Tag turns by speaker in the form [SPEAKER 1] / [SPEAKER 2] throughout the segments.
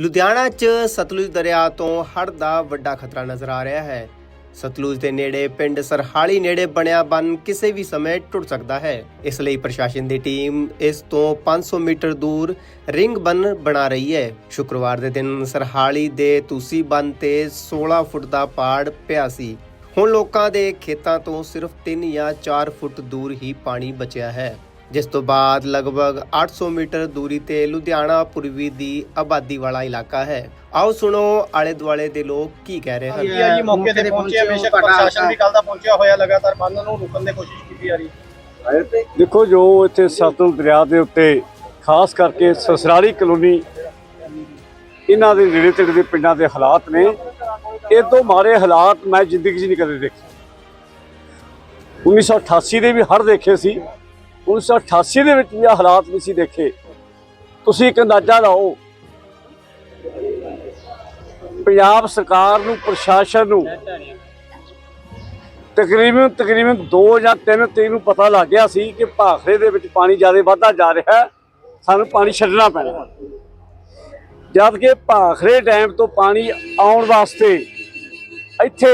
[SPEAKER 1] ਲੁਧਿਆਣਾ 'ਚ ਸਤਲੁਜ ਦਰਿਆ ਤੋਂ ਹੜ੍ਹ ਦਾ ਵੱਡਾ ਖਤਰਾ ਨਜ਼ਰ ਆ ਰਿਹਾ ਹੈ। ਸਤਲੁਜ ਦੇ ਨੇੜੇ ਪਿੰਡ ਸਰਹਾਲੀ ਨੇੜੇ ਬਣਿਆ ਬੰਨ ਕਿਸੇ ਵੀ ਸਮੇਂ ਟੁੱਟ ਸਕਦਾ ਹੈ। ਇਸ ਲਈ ਪ੍ਰਸ਼ਾਸਨ ਦੀ ਟੀਮ ਇਸ ਤੋਂ 500 ਮੀਟਰ ਦੂਰ ਰਿੰਗ ਬੰਨ ਬਣਾ ਰਹੀ ਹੈ। ਸ਼ੁੱਕਰਵਾਰ ਦੇ ਦਿਨ ਸਰਹਾਲੀ ਦੇ ਤੂਸੀ ਬੰਨ ਤੇ 16 ਫੁੱਟ ਦਾ ਪਾੜ ਪਿਆ ਸੀ। ਹੁਣ ਲੋਕਾਂ ਦੇ ਖੇਤਾਂ ਤੋਂ ਸਿਰਫ 3 ਜਾਂ 4 ਫੁੱਟ ਦੂਰ ਹੀ ਪਾਣੀ ਬਚਿਆ ਹੈ। ਜਿਸ ਤੋਂ ਬਾਅਦ ਲਗਭਗ 800 ਮੀਟਰ ਦੂਰੀ ਤੇ ਲੁਧਿਆਣਾ ਪੂਰਬੀ ਦੀ ਆਬਾਦੀ ਵਾਲਾ ਇਲਾਕਾ ਹੈ। ਆਓ ਸੁਣੋ ਆਲੇ ਦੁਆਲੇ ਦੇ ਲੋਕ ਕੀ ਕਹਿ ਰਹੇ ਹਨ।
[SPEAKER 2] ਆ ਜੀ ਮੌਕੇ ਤੇ ਪਹੁੰਚੇ ਬੇਸ਼ੱਕ ਪ੍ਰਸ਼ਾਸਨ ਵੀ ਕੱਲ ਦਾ ਪਹੁੰਚਿਆ ਹੋਇਆ ਲਗਾਤਾਰ। ਬੰਨ ਨੂੰ ਰੁਕਣ ਦੀ ਕੋਸ਼ਿਸ਼ ਕੀਤੀ ਜਾ ਰਹੀ ਹੈ।
[SPEAKER 3] ਦੇਖੋ ਜੋ ਇੱਥੇ ਸਤਲੁਜ ਦਰਿਆ ਦੇ ਉੱਤੇ ਖਾਸ ਕਰਕੇ ਸਸਰਾਲੀ ਕਲੋਨੀ ਇਹਨਾਂ ਦੇ ਨੇੜੇ ਤੇੜੇ ਦੇ ਪਿੰਡਾਂ ਦੇ ਹਾਲਾਤ ਨੇ ਇਹ ਤੋਂ ਮਾਰੇ ਹਾਲਾਤ ਮੈਂ ਜ਼ਿੰਦਗੀ 'ਚ ਨਹੀਂ ਕਦੇ ਦੇਖੇ। 1988 ਦੇ ਵੀ ਹੜ੍ਹ ਦੇਖੇ ਸੀ। 1988 ਦੇ ਵਿੱਚ ਵੀ ਇਹ ਹਾਲਾਤ ਨਹੀਂ ਸੀ ਦੇਖੇ। ਤੁਸੀਂ ਇੱਕ ਅੰਦਾਜ਼ਾ ਲਾਓ, ਪੰਜਾਬ ਸਰਕਾਰ ਨੂੰ, ਪ੍ਰਸ਼ਾਸਨ ਨੂੰ ਤਕਰੀਬਨ ਤਕਰੀਬਨ 2 ਜਾਂ 3 ਤਰੀਕ ਨੂੰ ਪਤਾ ਲੱਗ ਗਿਆ ਸੀ ਕਿ ਭਾਖੜੇ ਦੇ ਵਿੱਚ ਪਾਣੀ ਜ਼ਿਆਦਾ ਵਧਦਾ ਜਾ ਰਿਹਾ ਸਾਨੂੰ ਪਾਣੀ ਛੱਡਣਾ ਪੈਣਾ। ਜਦ ਕਿ ਭਾਖੜੇ ਡੈਮ ਤੋਂ ਪਾਣੀ ਆਉਣ ਵਾਸਤੇ ਇੱਥੇ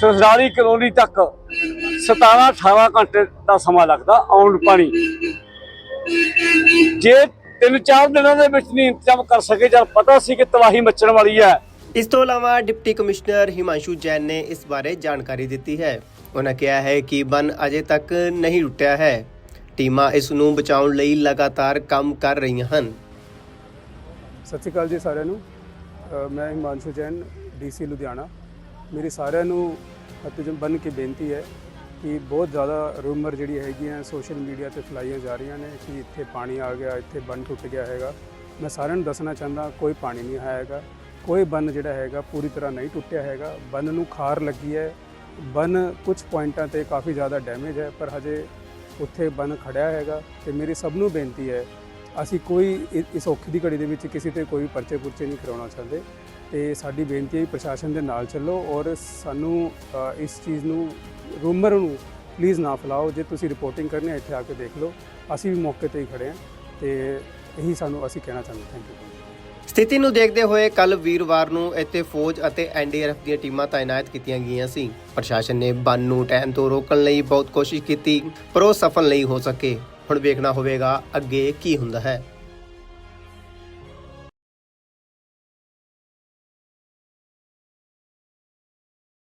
[SPEAKER 3] ਸਸਰਾਲੀ ਕਲੋਨੀ ਤੱਕ 17 18 ਘੰਟੇ ਦਾ ਸਮਾਂ ਲੱਗਦਾ ਆਉਣ ਨੂੰ ਪਾਣੀ। ਜੇ ਤਿੰਨ ਚਾਰ ਦਿਨਾਂ ਦੇ ਵਿੱਚ ਨਹੀਂ ਇੰਤਜ਼ਾਮ ਕਰ ਸਕੇ ਜਦ ਪਤਾ ਸੀ ਕਿ ਤਬਾਹੀ ਮੱਚਣ ਵਾਲੀ ਹੈ।
[SPEAKER 1] ਇਸ ਤੋਂ ਇਲਾਵਾ ਡਿਪਟੀ ਕਮਿਸ਼ਨਰ ਹਿਮਾਂਸ਼ੂ ਜੈਨ ਨੇ ਇਸ ਬਾਰੇ ਜਾਣਕਾਰੀ ਦਿੱਤੀ ਹੈ। ਉਹਨਾਂ ਕਿਹਾ ਹੈ ਕਿ ਬੰਨ ਅਜੇ ਤੱਕ ਨਹੀਂ ਟੁੱਟਿਆ ਹੈ। ਟੀਮਾਂ ਇਸ ਨੂੰ ਬਚਾਉਣ ਲਈ ਲਗਾਤਾਰ ਕੰਮ ਕਰ ਰਹੀਆਂ ਹਨ।
[SPEAKER 4] ਸਤਿ ਸ਼੍ਰੀ ਅਕਾਲ ਜੀ ਸਾਰਿਆਂ ਨੂੰ। ਮੈਂ ਹਿਮਾਂਸ਼ੂ ਜੈਨ ਡੀਸੀ ਲੁਧਿਆਣਾ। ਮੇਰੀ ਸਾਰਿਆਂ ਨੂੰ ਅਤੇ ਬਨ ਕੇ ਬੇਨਤੀ ਹੈ ਕਿ ਬਹੁਤ ਜ਼ਿਆਦਾ ਰੂਮਰ ਜਿਹੜੀ ਹੈਗੀਆਂ ਸੋਸ਼ਲ ਮੀਡੀਆ ਤੇ ਫੈਲਾਈਆਂ ਜਾ ਰਹੀਆਂ ਨੇ ਕਿ ਇੱਥੇ ਪਾਣੀ ਆ ਗਿਆ, ਇੱਥੇ ਬੰਨ ਟੁੱਟ ਗਿਆ ਹੈਗਾ। ਮੈਂ ਸਾਰਿਆਂ ਨੂੰ ਦੱਸਣਾ ਚਾਹੁੰਦਾ, ਕੋਈ ਪਾਣੀ ਨਹੀਂ ਆਇਆ ਹੈਗਾ। ਕੋਈ ਬੰਨ ਜਿਹੜਾ ਹੈਗਾ ਪੂਰੀ ਤਰ੍ਹਾਂ ਨਹੀਂ ਟੁੱਟਿਆ ਹੈਗਾ। ਬੰਨ ਨੂੰ ਖਾਰ ਲੱਗੀ ਹੈ। ਬੰਨ ਕੁਝ ਪੁਆਇੰਟਾਂ ਤੇ ਕਾਫੀ ਜ਼ਿਆਦਾ ਡੈਮੇਜ ਹੈ, ਪਰ ਹਜੇ ਉੱਥੇ ਬੰਨ ਖੜਿਆ ਹੈਗਾ ਤੇ ਮੇਰੀ ਸਭ ਨੂੰ ਬੇਨਤੀ ਹੈ, ਅਸੀਂ ਕੋਈ ਇਸ ਔਖੀ ਦੀ ਘੜੀ ਦੇ ਵਿੱਚ ਕਿਸੇ ਤੇ ਕੋਈ ਪਰਚੇ ਪੁਰਚੇ ਨਹੀਂ ਕਰਾਉਣਾ ਚਾਹੁੰਦੇ। ਤੇ ਸਾਡੀ ਬੇਨਤੀ ਹੈ ਪ੍ਰਸ਼ਾਸਨ ਦੇ ਨਾਲ ਚੱਲੋ ਔਰ ਸਾਨੂੰ ਇਸ ਚੀਜ਼ ਨੂੰ ਰੂਮਰ ਨੂੰ ਪਲੀਜ਼ ਨਾ ਫੈਲਾਓ, ਜੇ ਤੁਸੀਂ ਰਿਪੋਰਟਿੰਗ ਕਰਨੀ ਹੈ, ਇੱਥੇ ਆ ਕੇ ਦੇਖ ਲਓ। ਅਸੀਂ ਵੀ ਮੌਕੇ ਤੇ ਹੀ ਖੜੇ ਹਾਂ ਤੇ ਇਹੀ ਸਾਨੂੰ ਅਸੀਂ ਕਹਿਣਾ ਚਾਹੁੰਦੇ ਥੈਂਕ ਯੂ
[SPEAKER 1] ਸਥਿਤੀ ਨੂੰ ਦੇਖਦੇ ਹੋਏ ਕੱਲ ਵੀਰਵਾਰ ਨੂੰ ਇੱਥੇ ਫੌਜ ਅਤੇ ਐਨਡੀਆਰਐਫ ਦੀਆਂ ਟੀਮਾਂ ਤਾਇਨਾਤ ਕੀਤੀਆਂ ਗਈਆਂ ਸੀ। ਪ੍ਰਸ਼ਾਸਨ ਨੇ ਬੰਨ ਨੂੰ ਟਹਿਣ ਤੋਂ ਰੋਕਣ ਲਈ ਬਹੁਤ ਕੋਸ਼ਿਸ਼ ਕੀਤੀ, ਪਰ ਉਹ ਸਫਲ ਨਹੀਂ ਹੋ ਸਕੇ। ਹੁਣ ਵੇਖਣਾ ਹੋਵੇਗਾ ਅੱਗੇ ਕੀ ਹੁੰਦਾ ਹੈ।